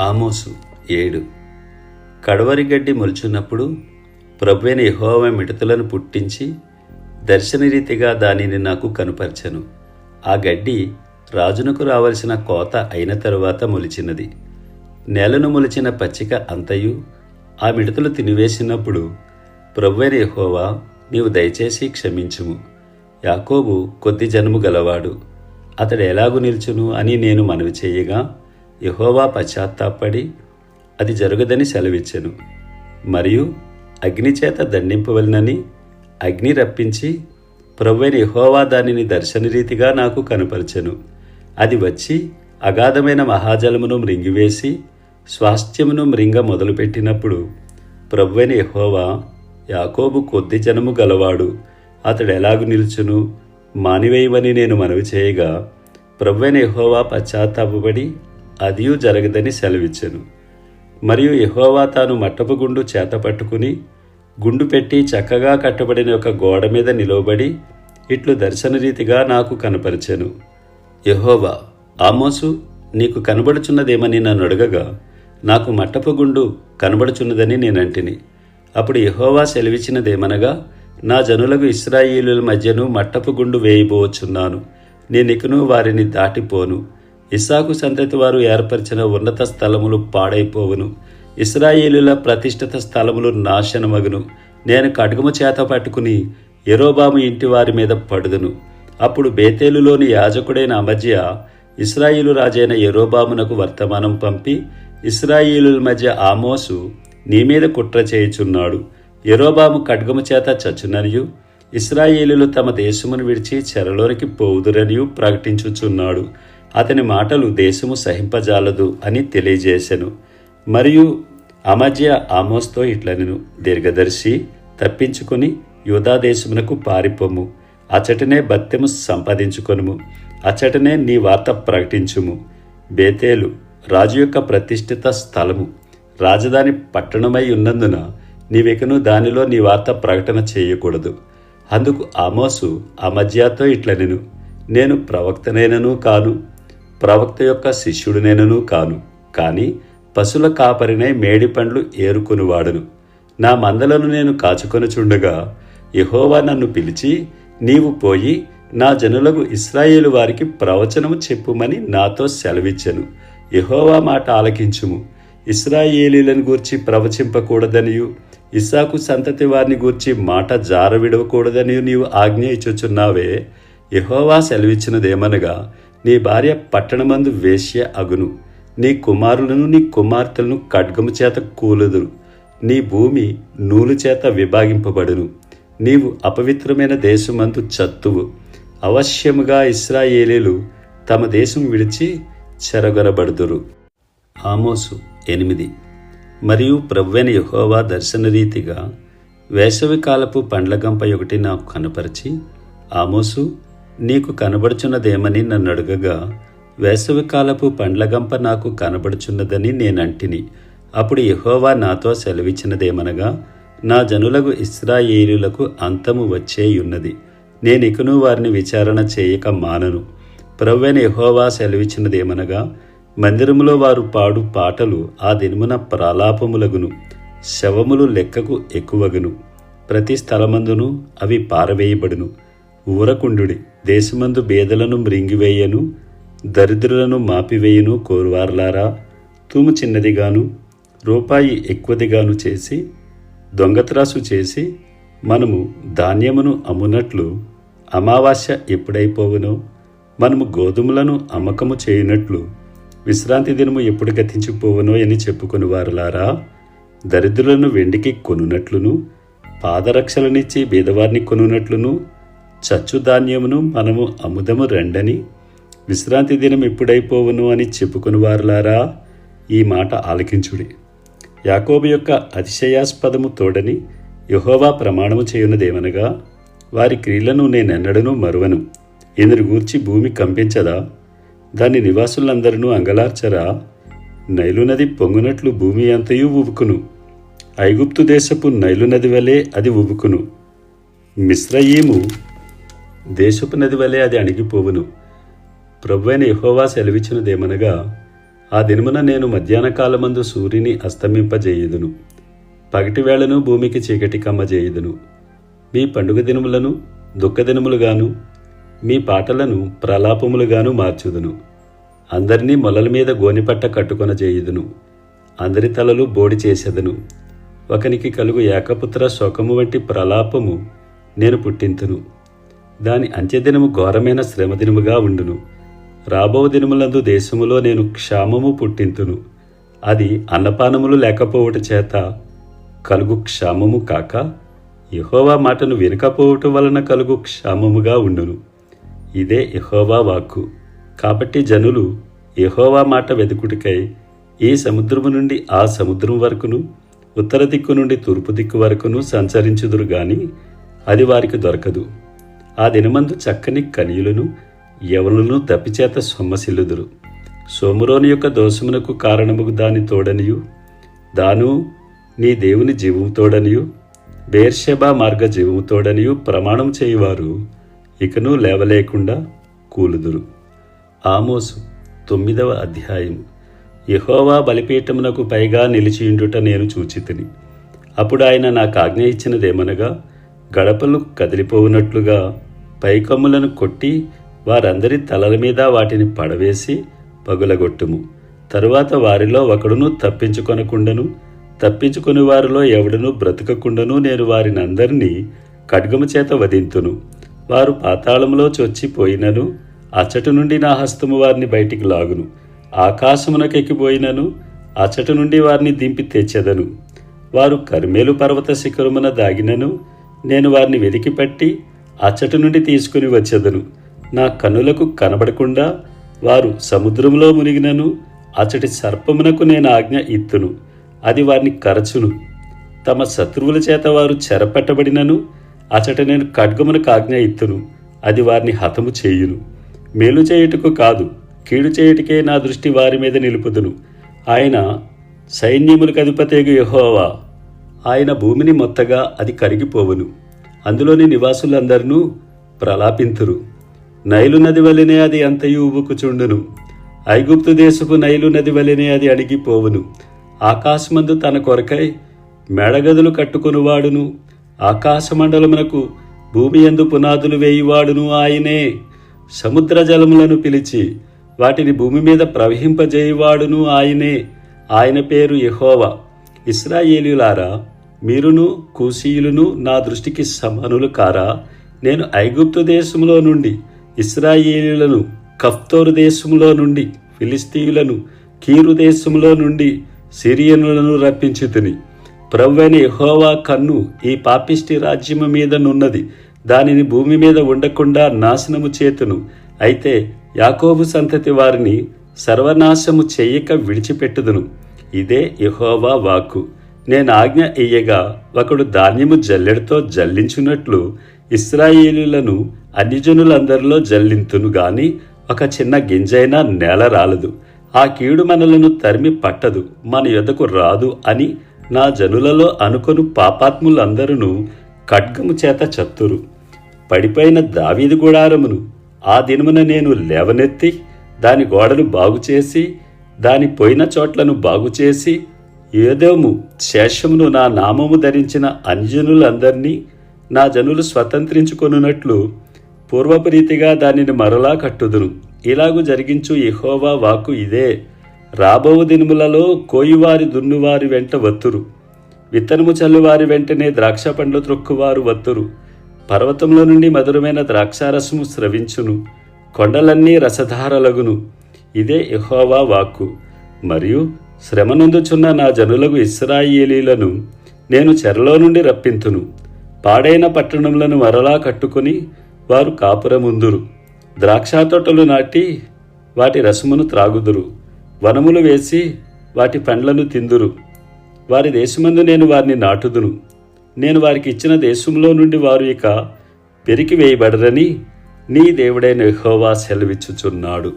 ఆమోసు ఏడు. కడవరి గడ్డి మొలుచున్నప్పుడు ప్రభువైన యహోవ మిడతలను పుట్టించి దర్శనరీతిగా దానిని నాకు కనుపరచను. ఆ గడ్డి రాజునకు రావలసిన కోత అయిన తరువాత మొలిచినది. నేలను మొలిచిన పచ్చిక అంతయు ఆ మిడతలు తినివేసినప్పుడు ప్రభువైన యహోవా నీవు దయచేసి క్షమించుము. యాకోబు కొద్ది జన్ము గలవాడు. అతడు ఎలాగు నిల్చును అని నేను మనవి చేయగా యహోవా పశ్చాత్తాపడి అది జరగదని సెలవిచ్చెను. మరియు అగ్నిచేత దండింపవలనని అగ్ని రప్పించి ప్రవ్వైన యహోవా దానిని దర్శనరీతిగా నాకు కనపరచెను. అది వచ్చి అగాధమైన మహాజలమును మృంగివేసి స్వాస్థ్యమును మృంగ మొదలుపెట్టినప్పుడు ప్రవ్వైన యహోవా యాకోబు కొద్ది జనము గలవాడు అతడు ఎలాగు నిల్చును? మానివేయమని నేను మనవి చేయగా ప్రవ్వైన యహోవా పశ్చాత్తాపబడి అదియు జరగదని సెలవిచ్చెను. మరియు యహోవా తాను మట్టపు గుండు చేత పట్టుకుని గుండు పెట్టి చక్కగా కట్టబడిన ఒక గోడ మీద నిలవబడి ఇట్లు దర్శనరీతిగా నాకు కనపరిచెను. యహోవా ఆమోసు నీకు కనబడుచున్నదేమని నన్ను అడగగా నాకు మట్టపు గుండు కనబడుచున్నదని నేనంటిని. అప్పుడు యహోవా సెలవిచ్చినదేమనగా నా జనులకు ఇస్రాయిలుల మధ్యను మట్టపు గుండు వేయబోచున్నాను. నేనికను వారిని దాటిపోను. ఇస్సాకు సంతతి వారు ఏర్పరిచిన ఉన్నత స్థలములు పాడైపోవును. ఇస్రాయేలుల ప్రతిష్ఠిత స్థలములు నాశనమగును. నేను కడుగుము చేత పట్టుకుని ఎరోబాము ఇంటి వారి మీద పడుదును. అప్పుడు బేతేలులోని యాజకుడైన అమజ్య ఇస్రాయిలు రాజైన ఎరోబామునకు వర్తమానం పంపి ఇస్రాయిలుల మధ్య ఆమోసు నీ మీద కుట్ర చేయుచున్నాడు. ఎరోబాము ఖడ్గము చేత చచ్చుననియు ఇస్రాయేలులు తమ దేశమును విడిచి చెరలోనికి పోవుదురనియు ప్రకటించుచున్నాడు. అతని మాటలు దేశము సహింపజాలదు అని తెలియజేశాను మరియు అమజ్య ఆమోస్తో ఇట్లనెను. దీర్ఘదర్శి తప్పించుకొని యూదాదేశమునకు పారిపోము అచటనే భత్యము సంపాదించుకొనుము. అచటనే నీ వార్త ప్రకటించుము. బేతేలు రాజు యొక్క ప్రతిష్ఠిత స్థలము. రాజధాని పట్టణమై ఉన్నందున నీవెకను దానిలో నీ వార్త ప్రకటన చేయకూడదు. అందుకు ఆమోసు అమజ్యాతో ఇట్లనెను. నేను ప్రవక్తనైనను కాను. ప్రవక్త యొక్క శిష్యుడు నేనను కాను కానీ పశుల కాపరినై మేడి పండ్లు ఏరుకొనివాడను. నా మందలను నేను కాచుకొనుచుండగా యహోవా నన్ను పిలిచి నీవు పోయి నా జనులకు ఇస్రాయేలు వారికి ప్రవచనము చెప్పుమని నాతో సెలవిచ్చెను. యహోవా మాట ఆలకించుము. ఇస్రాయేలీలను గూర్చి ప్రవచింపకూడదనియు ఇస్సాకు సంతతి వారిని గూర్చి మాట జారవిడవకూడదని నీవు ఆజ్ఞ ఇచ్చుచున్నావే. యహోవా సెలవిచ్చినదేమనగా నీ భార్య పట్టణమందు వేశ్య అగును. నీ కుమారులను నీ కుమార్తెలను ఖడ్గము చేత కూలుదురు. నీ భూమి నూలు చేత విభాగింపబడును. నీవు అపవిత్రమైన దేశమందు చత్తువు. అవశ్యముగా ఇస్రాయేలీలు తమ దేశం విడిచి చెరగొరబడుదురు. ఆమోసు ఎనిమిది. మరియు ప్రవ్వెన యహోవా దర్శనరీతిగా వేసవికాలపు పండ్లగంప ఒకటి నాకు కనపరిచి ఆమోసు నీకు కనబడుచున్నదేమని నన్ను అడగగా వేసవికాలపు పండ్లగంప నాకు కనబడుచున్నదని నేనంటిని. అప్పుడు యహోవా నాతో సెలవిచ్చినదేమనగా నా జనులకు ఇస్రాయేలులకు అంతము వచ్చేయున్నది. నేనికను వారిని విచారణ చేయక మానను. ప్రవ్వైన యహోవా సెలవిచ్చినదేమనగా మందిరములో వారు పాడు పాటలు ఆ దినమున ప్రాలాపములగును శవములు లెక్కకు ఎక్కువగును. ప్రతి స్థలమందును అవి పారవేయబడును. ఊరకుండుడి. దేశమందు బేదలను మ్రింగివేయను దరిద్రులను మాపివేయను కోరువార్లారా. తూము చిన్నదిగాను రూపాయి ఎక్కువదిగాను చేసి దొంగత్రాసు చేసి మనము ధాన్యమును అమ్మునట్లు అమావాస్య ఎప్పుడైపోవునో మనము గోధుమలను అమ్మకము చేయనట్లు విశ్రాంతి దినము ఎప్పుడు గతించిపోవునో అని చెప్పుకుని వారులారా దరిద్రులను వెండికి కొనునట్లును పాదరక్షలనిచ్చి బీదవారిని కొనునట్లును చచ్చు ధాన్యమును మనము అముదము రెండని విశ్రాంతి దినం ఎప్పుడైపోవును అని చెప్పుకుని వారులారా ఈ మాట ఆలకించుడి. యాకోబు యొక్క అతిశయాస్పదము తోడని యహోవా ప్రమాణము చేయున్నదేమనగా వారి క్రియలను నేనెన్నడను మరువను. ఇందును గూర్చి భూమి కంపించదా? దాని నివాసులందరూ అంగలార్చరా? నైలు నది పొంగునట్లు భూమి అంతయు ఉబుకును ఐగుప్తు దేశపు నైలు నది వలె అది ఉబుకును మిశ్రయీము దేశపు నది వలె అది అణిగిపోవును. ప్రభువైన యహోవా సెలవిచ్చినదేమనగా ఆ దినమున నేను మధ్యాహ్న కాలమందు సూర్యుని అస్తమింపజేయుదును. పగటి వేళను భూమికి చీకటి కమ్మజేయుదును. మీ పండుగ దినములను దుఃఖదినములుగాను మీ పాటలను ప్రలాపములుగాను మార్చుదును. అందరినీ మొలల మీద గోనిపట్ట కట్టుకొన చేయుదును అందరి తలలు బోడి చేసేదను. ఒకనికి కలుగు ఏకపుత్ర శోకము వంటి ప్రలాపము నేను పుట్టింతును. దాని అంత్యదినము ఘోరమైన శ్రమదినముగా ఉండును. రాబో దినములందు దేశములో నేను క్షామము పుట్టింతును. అది అన్నపానములు లేకపోవట చేత కలుగు క్షామము కాక యహోవా మాటను వినకపోవటం వలన కలుగు క్షామముగా ఉండును. ఇదే యహోవా వాక్కు. కాబట్టి జనులు యహోవా మాట వెతుకుటికై ఈ సముద్రము నుండి ఆ సముద్రం వరకును ఉత్తర దిక్కు నుండి తూర్పు దిక్కు వరకును సంచరించుదురు గాని అది వారికి దొరకదు. ఆ దినమందు చక్కని కనియులను ఎవరులను తప్పిచేత సొమ్మసిల్లుదురు. సోమురోని యొక్క దోషమునకు కారణముకు దాని తోడనియు. దాను నీ దేవుని జీవము తోడనియు. బేర్షెబా మార్గ జీవము తోడనియు ప్రమాణం చేయువారు ఇకను లేవలేకుండా కూలుదురు. ఆమోసు తొమ్మిదవ అధ్యాయం యహోవా బలిపీఠమునకు పైగా నిలిచియుండుట నేను చూచితిని. అప్పుడు ఆయన నాకు ఆజ్ఞ ఇచ్చినదేమనగా గడపలు కదిలిపోవునట్లుగా పైకమ్ములను కొట్టి వారందరి తలల మీద వాటిని పడవేసి పగులగొట్టుము. తరువాత వారిలో ఒకడును తప్పించుకొనకుండను. తప్పించుకుని వారిలో ఎవడను బ్రతకకుండను. నేను వారిని అందరినీ ఖడ్గము చేత వధింతును. వారు పాతాళములో చొచ్చిపోయినను అచ్చటి నుండి నా హస్తము వారిని బయటికి లాగును. ఆకాశమునకెక్కిపోయినను అచ్చటి నుండి వారిని దింపి తెచ్చెదను. వారు కర్మేలు పర్వత శిఖరమున దాగినను. నేను వారిని వెతికిపెట్టి అచ్చటి నుండి తీసుకుని వచ్చేదను. నా కన్నులకు కనబడకుండా వారు సముద్రంలో మునిగినను అచ్చటి సర్పమునకు నేను ఆజ్ఞ ఇత్తును. అది వారిని కరచును. తమ శత్రువుల చేత వారు చెరపెట్టబడినను అచట నేను ఖడ్గమునకు ఆజ్ఞ ఇత్తును. అది వారిని హతము చేయును. మేలు చేయుటకు కాదు కీడు చేయుటకే నా దృష్టి వారి మీద నిలుపుదును. ఆయన సైన్యములకు అధిపతేగు యహోవా. ఆయన భూమిని మొత్తగా అది కరిగిపోవును. అందులోని నివాసులందరినూ ప్రలాపింతురు. నైలు నది వలెనే అది అంతయు ఉబుకుచుండును ఐగుప్తు దేశపు నైలు నది వలెనే అది అడిగిపోవును ఆకాశమందు తన కొరకై మెడగదులు కట్టుకొనువాడును. ఆకాశమండలమునకు భూమి యందు పునాదులు వేయువాడును ఆయనే. సముద్ర జలములను పిలిచి వాటిని భూమి మీద ప్రవహింపజేయువాడును ఆయనే. ఆయన పేరు యహోవా. ఇస్రాయేలీలారా మీరును కూసీయులను నా దృష్టికి సమానులు కారా? నేను ఐగుప్తు దేశంలో నుండి ఇస్రాయేలీలను కఫ్తోరు దేశంలో నుండి ఫిలిస్తీయులను కీరు దేశంలో నుండి సిరియనులను రప్పించుతుని. ప్రవ్వని యెహోవా కన్ను ఈ పాపిష్టి రాజ్యము మీద నున్నది. దానిని భూమి మీద ఉండకుండా నాశనము చేతును. అయితే యాకోబు సంతతి వారిని సర్వనాశము చేయక విడిచిపెట్టుదును. ఇదే యహోవా వాక్కు. నేను ఆజ్ఞ ఇయ్యగా ఒకడు ధాన్యము జల్లెడతో జల్లించున్నట్లు ఇస్రాయేలులను అన్యజనులందరిలో జల్లింతును గాని ఒక చిన్న గింజైనా నేల రాలదు. ఆ కీడు మనలను తరిమి పట్టదు మన యొద్దకు రాదు అని నా జనులలో అనుకొను పాపాత్ములందరూ ఖడ్గము చేత చత్తురు. పడిపోయిన దావీది గుడారమును ఆ దినమున నేను లేవనెత్తి దాని గోడలు బాగుచేసి దాని పోయిన చోట్లను బాగుచేసి ఏదోము శేషమును నా నామము ధరించిన అంజనులందరినీ నా జనులు స్వతంత్రించుకొనున్నట్లు పూర్వపరీతిగా దానిని మరలా కట్టుదును ఇలాగు జరిగించు ఇహోవా వాక్కు ఇదే. రాబోవు దినములలో కోయివారి దున్నువారి వెంట వత్తురు. విత్తనము చల్లువారి వెంటనే ద్రాక్ష పండ్లు త్రొక్కువారు వత్తురు. పర్వతంలో నుండి మధురమైన ద్రాక్షారసము స్రవించును. కొండలన్నీ రసధారలగును. ఇదే ఇహోవా వాక్కు. మరియు శ్రమనుందుచున్న నా జనులకు ఇస్రాయేలీలను నేను చెరలో నుండి రప్పింతును. పాడైన పట్టణములను మరలా కట్టుకొని వారు కాపురముందురు. ద్రాక్ష తోటలు నాటి వాటి రసమును త్రాగుదురు. వనములు వేసి వాటి పండ్లను తిందురు. వారి దేశమందు నేను వారిని నాటుదును. నేను వారికి ఇచ్చిన దేశంలో నుండి వారు ఇక పెరికి వేయబడరని నీ దేవుడైన యహోవా సెలవిచ్చుచున్నాడు.